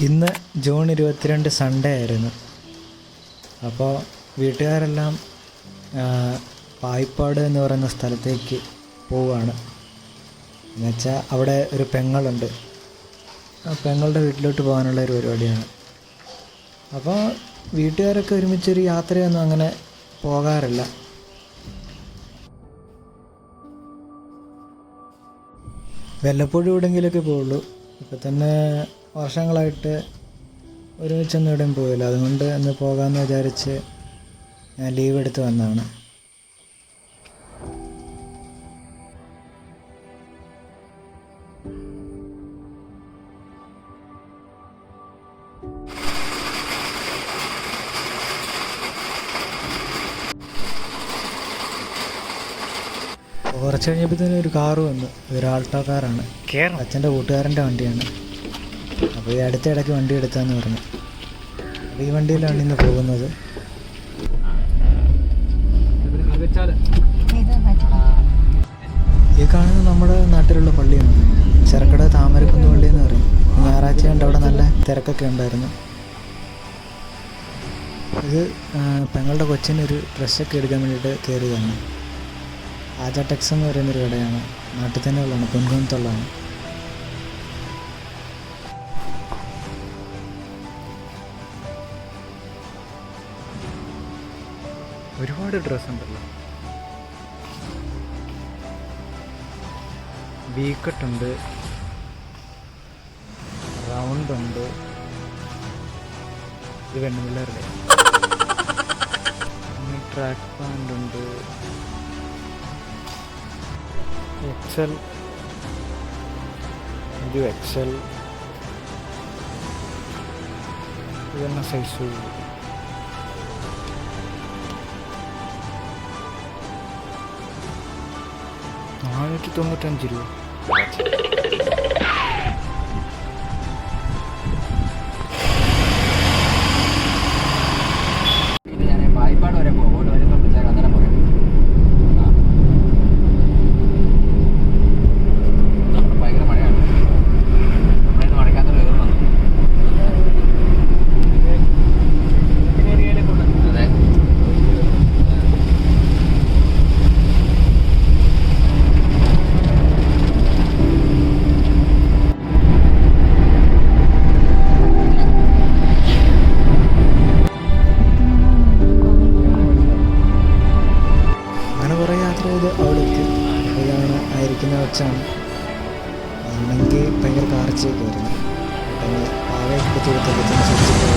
ഇന്ന് ജൂൺ ഇരുപത്തിരണ്ട് സൺഡേ ആയിരുന്നു. അപ്പോൾ വീട്ടുകാരെല്ലാം പായിപ്പാട് എന്ന് പറയുന്ന സ്ഥലത്തേക്ക് പോവുകയാണ്. എന്നുവെച്ചാൽ അവിടെ ഒരു പെങ്ങളുണ്ട്. ആ പെങ്ങളുടെ വീട്ടിലോട്ട് പോകാനുള്ള ഒരു പരിപാടിയാണ്. അപ്പോൾ വീട്ടുകാരൊക്കെ ഒരുമിച്ചൊരു യാത്രയൊന്നും അങ്ങനെ പോകാറില്ല. വല്ലപ്പോഴും എവിടെയെങ്കിലുമൊക്കെ പോവുള്ളൂ. ഇപ്പം തന്നെ വർഷങ്ങളായിട്ട് ഒരുമിച്ചൊന്നും എവിടെയും പോയില്ല. അതുകൊണ്ട് ഇന്ന് പോകാമെന്ന് വിചാരിച്ച് ഞാൻ ലീവ് എടുത്ത് വന്നതാണ്. കുറച്ച് കഴിഞ്ഞപ്പോൾ തന്നെ ഒരു കാറ് വന്നു. ഒരു ആൾട്ടോ കാറാണ്. കേറണം. അച്ഛന്റെ കൂട്ടുകാരന്റെ വണ്ടിയാണ്. അപ്പോൾ ഈ അടുത്ത ഇടയ്ക്ക് വണ്ടി എടുത്താന്ന് പറഞ്ഞു. അപ്പോൾ ഈ വണ്ടിയിലാണ് ഇന്ന് പോകുന്നത്. ഈ കാണുന്നത് നമ്മുടെ നാട്ടിലുള്ള പള്ളിയാണ്. ചെറുക്കട താമരക്കുന്ന് പള്ളി എന്ന് പറയും. ഞായറാഴ്ച കണ്ട് അവിടെ നല്ല തിരക്കൊക്കെ ഉണ്ടായിരുന്നു. ഇത് പെങ്ങളുടെ കൊച്ചിനൊരു ഡ്രസ്സൊക്കെ എടുക്കാൻ വേണ്ടിയിട്ട് കയറിയതാണ്. ആജ ടെക്സ് എന്ന് പറയുന്നൊരു കടയാണ്. നാട്ടിൽ തന്നെ ഉള്ളതാണ് പൊൻകുന്നത്തുള്ളതാണ് ഒരുപാട് ഡ്രസ് ഉണ്ടല്ലോ. വീക്കട്ട് ഉണ്ട്. റൗണ്ട് ഉണ്ട്. ഇത് പിന്നെ ട്രാക്ക് പാന്റ് ഉണ്ട്. എക്സൽ ഇത് എക്സൽ ഇതെന്ന സൈസ് 直行と思ったんじるわ എത്തി ഇതാണ് ആയിരിക്കുന്ന വെച്ചാണ് അല്ലെങ്കിൽ ഭയങ്കര കാർച്ചയൊക്കെ പെട്ടെന്ന് പാവയൊക്കെ എടുത്ത് കൊടുത്തപ്പോഴത്തേന് ശ്രദ്ധിച്ചിട്ട്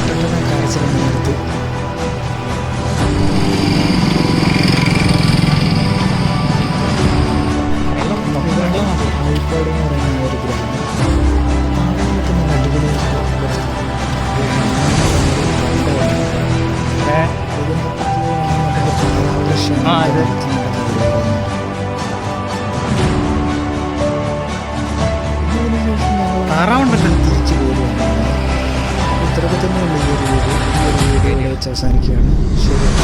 പെട്ടെന്ന് കാർച്ചിലൊന്ന് നിർത്തി കോഴിക്കോട് എന്ന് പറയുന്ന ഒരു ഗ്രാമം അടിപൊളിയായിട്ട്. ഇതിനെ പറ്റി ആ, താറാവുണ്ടല്ലോ. തിരിച്ചു പോരുകയാണ് ഇത്രയൊക്കെ തന്നെയുള്ള ഈ ഒരു വീഡിയോ ഈ ഒരു വീഡിയോ വെച്ച് അവസാനിക്കുകയാണ്. ശരി.